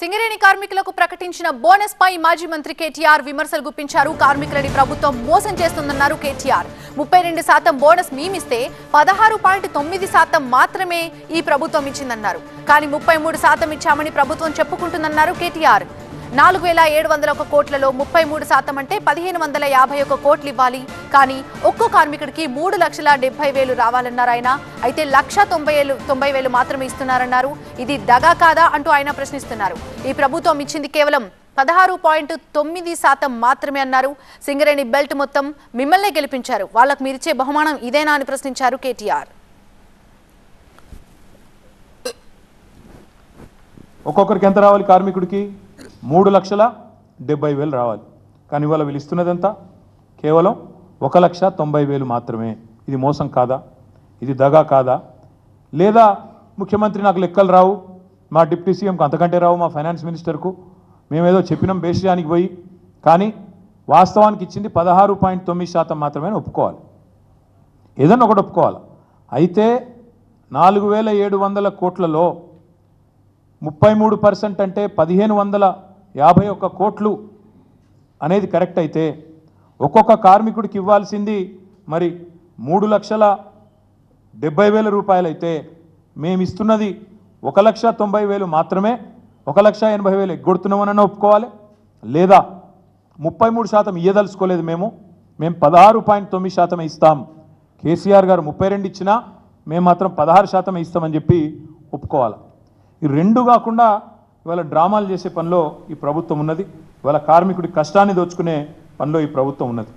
సింగరేణి కార్మికులకు ప్రకటించిన బోనస్ పై మాజీ మంత్రి కేటీఆర్ విమర్శలు గుప్పించారు. కార్మికులని ప్రభుత్వం మోసం చేస్తుందన్నారు కేటీఆర్. ముప్పై రెండు శాతం బోనస్ మేమిస్తే పదహారు పాయింట్ తొమ్మిది శాతం మాత్రమే ఈ ప్రభుత్వం ఇచ్చిందన్నారు. కానీ ముప్పై మూడు శాతం ఇచ్చామని ప్రభుత్వం చెప్పుకుంటుందన్నారు కేటీఆర్. నాలుగు వేల ఏడు వందల ఒక కోట్లలో ముప్పై మూడు శాతం అంటే పదిహేను వందల యాభై ఒక కోట్లు ఇవ్వాలి. కానీ ఒక్కో కార్మికుడికి మూడు లక్షల డెబ్బై వేలు రావాలన్నారు ఆయన. అయితే లక్ష తొంభై వేలు తొంభై వేలు మాత్రమే ఇస్తున్నారన్నారు. ఇది దగా కాదా అంటూ ఆయన ప్రశ్నిస్తున్నారు. ఈ ప్రభుత్వం ఇచ్చింది కేవలం పదహారు పాయింట్ తొమ్మిది శాతం మాత్రమే అన్నారు. సింగరేణి బెల్ట్ మొత్తం మిమ్మల్నే గెలిపించారు. వాళ్ళకు మీరిచ్చే బహుమానం ఇదేనా అని ప్రశ్నించారు కేటీఆర్. ఒక్కొక్కరికి ఎంత రావాలి కార్మికుడికి? మూడు లక్షల డెబ్బై వేలు రావాలి. కానీ ఇవాళ వీళ్ళు ఇస్తున్నదంతా కేవలం ఒక లక్ష తొంభై వేలు మాత్రమే. ఇది మోసం కాదా? ఇది దగా కాదా? లేదా ముఖ్యమంత్రి నాకు లెక్కలు రావు? మా డిప్యూటీ సీఎంకు అంతకంటే రావు మా ఫైనాన్స్ మినిస్టర్కు? మేమేదో చెప్పినాం బేసియానికి పోయి. కానీ వాస్తవానికి ఇచ్చింది పదహారు పాయింట్ తొమ్మిది శాతం మాత్రమే ఒప్పుకోవాలి. ఏదన్నా ఒకటి ఒప్పుకోవాలి. అయితే నాలుగు వేల ఏడు వందల కోట్లలో ముప్పై మూడు పర్సెంట్ అంటే పదిహేను వందల యాభై ఒక్క కోట్లు అనేది కరెక్ట్ అయితే ఒక్కొక్క కార్మికుడికి ఇవ్వాల్సింది మరి మూడు లక్షల డెబ్బై వేల రూపాయలైతే మేమిస్తున్నది మేము ఇస్తున్నది ఒక లక్ష తొంభై వేలు మాత్రమే ఒక లక్ష ఎనభై వేలు ఎగ్గొడుతున్నామని ఒప్పుకోవాలి? లేదా ముప్పై మూడు శాతం ఇయ్యదలుచుకోలేదు మేము మేము పదహారు పాయింట్ తొమ్మిది శాతం ఇస్తాం. కేసీఆర్ గారు ముప్పై రెండు ఇచ్చినా మేము మాత్రం పదహారు శాతమే ఇస్తామని చెప్పి ఒప్పుకోవాలి? ఈ రెండు కాకుండా ఇవాళ డ్రామాలు చేసే పనిలో ఈ ప్రభుత్వం ఉన్నది. ఇవాళ కార్మికుడి కష్టాన్ని దోచుకునే పనిలో ఈ ప్రభుత్వం ఉన్నది.